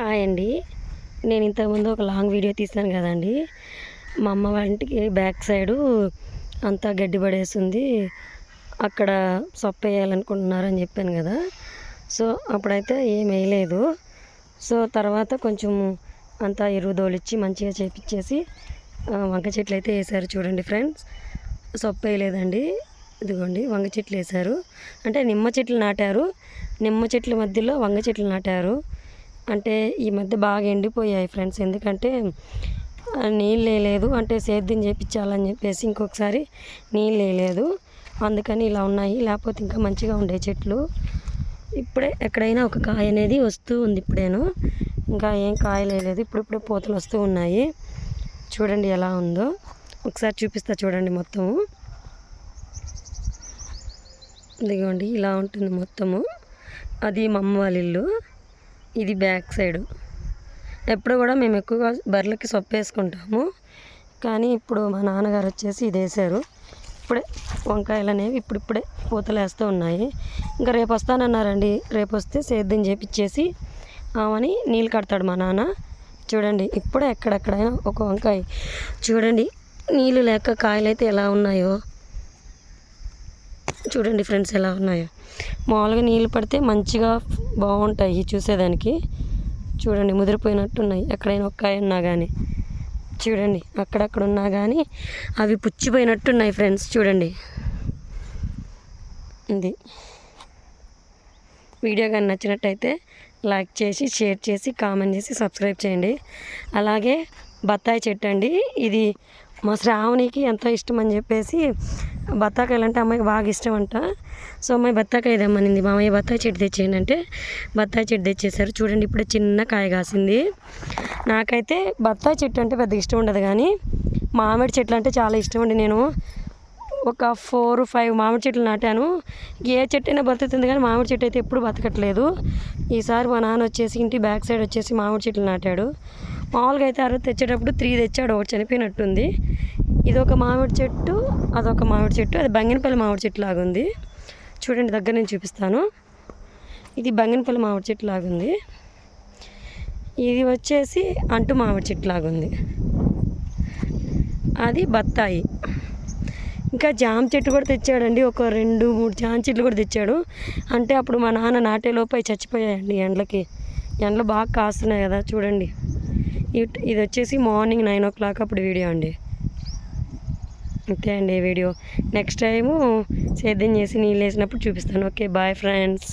Hi అండి. నేను ఇంతకుముందు ఒక లాంగ్ వీడియో తీసాను కదండి. మా అమ్మ వాళ్ళ ఇంటికి బ్యాక్ సైడు అంతా గడ్డి పడేసింది. అక్కడ సొప్ప వేయాలనుకుంటున్నారని చెప్పాను కదా. సో అప్పుడైతే ఏం వేయలేదు. సో తర్వాత కొంచెం అంతా ఎరువు దోలిచ్చి మంచిగా చేపించేసి వంక చెట్లు అయితే వేసారు చూడండి ఫ్రెండ్స్. సొప్ప వేయలేదండి. ఇదిగోండి వంగ చెట్లు వేశారు. అంటే నిమ్మ చెట్లు నాటారు. నిమ్మ చెట్ల మధ్యలో వంగ చెట్లు నాటారు. అంటే ఈ మధ్య బాగా ఎండిపోయాయి ఫ్రెండ్స్. ఎందుకంటే నీళ్ళు వేయలేదు అంటే సేద్యం చేయించాలని చెప్పేసి ఇంకొకసారి నీళ్ళు వేయలేదు అందుకని ఇలా ఉన్నాయి. లేకపోతే ఇంకా మంచిగా ఉండే చెట్లు. ఇప్పుడే ఎక్కడైనా ఒక కాయ అనేది వస్తూ ఉంది ఇప్పుడేను. ఇంకా ఏం కాయలు వేయలేదు ఇప్పుడిప్పుడే పూతలు వస్తూ ఉన్నాయి. చూడండి ఎలా ఉందో. ఒకసారి చూపిస్తా చూడండి మొత్తము. ఇదిగోండి ఇలా ఉంటుంది మొత్తము. అది మా అమ్మ వాళ్ళ ఇల్లు. ఇది బ్యాక్ సైడ్. ఎప్పుడు కూడా మేము ఎక్కువగా బర్రెలకి సొప్ప వేసుకుంటాము. కానీ ఇప్పుడు మా నాన్నగారు వచ్చేసి ఇది వేసారు ఇప్పుడే వంకాయలు అనేవి ఇప్పుడిప్పుడే పూతలు వేస్తూ ఉన్నాయి. ఇంకా రేపు వస్తానన్నారండి. రేపు వస్తే సేద్యం చేపిచ్చేసి ఆమెని నీళ్ళు కడతాడు మా నాన్న. చూడండి ఇప్పుడే ఎక్కడెక్కడైనా ఒక వంకాయ. చూడండి నీళ్ళు లేక కాయలు అయితే ఎలా ఉన్నాయో. చూడండి ఫ్రెండ్స్ ఎలా ఉన్నాయో. మామూలుగా నీళ్ళు పడితే మంచిగా బాగుంటాయి చూసేదానికి. చూడండి ముదిరిపోయినట్టున్నాయి. ఎక్కడైనా ఒక ఉన్నా కానీ చూడండి అక్కడక్కడ ఉన్నా కానీ అవి పుచ్చిపోయినట్టున్నాయి ఫ్రెండ్స్ చూడండి. ఇది. వీడియో కానీ నచ్చినట్టయితే లైక్ చేసి షేర్ చేసి కామెంట్ చేసి సబ్స్క్రైబ్ చేయండి. అలాగే బత్తాయి చెట్టు అండి. ఇది మా శ్రావణికి ఎంతో ఇష్టం అని చెప్పేసి బత్తాకాయలు అంటే అమ్మాయికి బాగా ఇష్టం అంట సో అమ్మాయి బత్తాకాయ తెమ్మనింది. మామయ్య బత్తాయి చెట్టు తెచ్చేయండి అంటే బత్తాయి చెట్టు తెచ్చేసారు చూడండి ఇప్పుడే చిన్న కాయ కాసింది. నాకైతే బత్తాయి చెట్టు అంటే పెద్ద ఇష్టం ఉండదు కానీ మామిడి చెట్లు అంటే చాలా ఇష్టం అండి నేను. ఒక ఫోర్ ఫైవ్ మామిడి చెట్లు నాటాను. ఏ చెట్టు అయినా బతుకుతుంది కానీ మామిడి చెట్టు అయితే ఎప్పుడు బతకట్లేదు. ఈసారి మా నాన్న వచ్చేసి ఇంటి బ్యాక్ సైడ్ వచ్చేసి మామిడి చెట్లు నాటాడు. మామూలుగా అయితే ఆ రోజు తెచ్చేటప్పుడు త్రీ తెచ్చాడు. ఒకటి చనిపోయినట్టుంది. ఇది ఒక మామిడి చెట్టు అదొక మామిడి చెట్టు. అది బంగినపల్లి మామిడి చెట్టు లాగా ఉంది చూడండి దగ్గర నుంచి చూపిస్తాను. ఇది బంగినపల్లి మామిడి చెట్టు లాగా ఉంది ఇది వచ్చేసి అంటు మామిడి చెట్టు లాగా ఉంది అది బత్తాయి. ఇంకా జామ చెట్టు కూడా తెచ్చాడండి. ఒక రెండు మూడు జామ చెట్లు కూడా తెచ్చాడు. అంటే అప్పుడు మా నాన్న నాటేలోపు అవి చచ్చిపోయాయండి ఎండలకి. ఎండలు బాగా కాస్తున్నాయి కదా చూడండి. ఇట్- ఇది వచ్చేసి మార్నింగ్ నైన్ ఓ క్లాక్ అప్పుడు వీడియో అండి. అంతే అండి వీడియో. నెక్స్ట్ టైము సేద్యం చేసి నీళ్ళు వేసినప్పుడు చూపిస్తాను. Okay bye friends.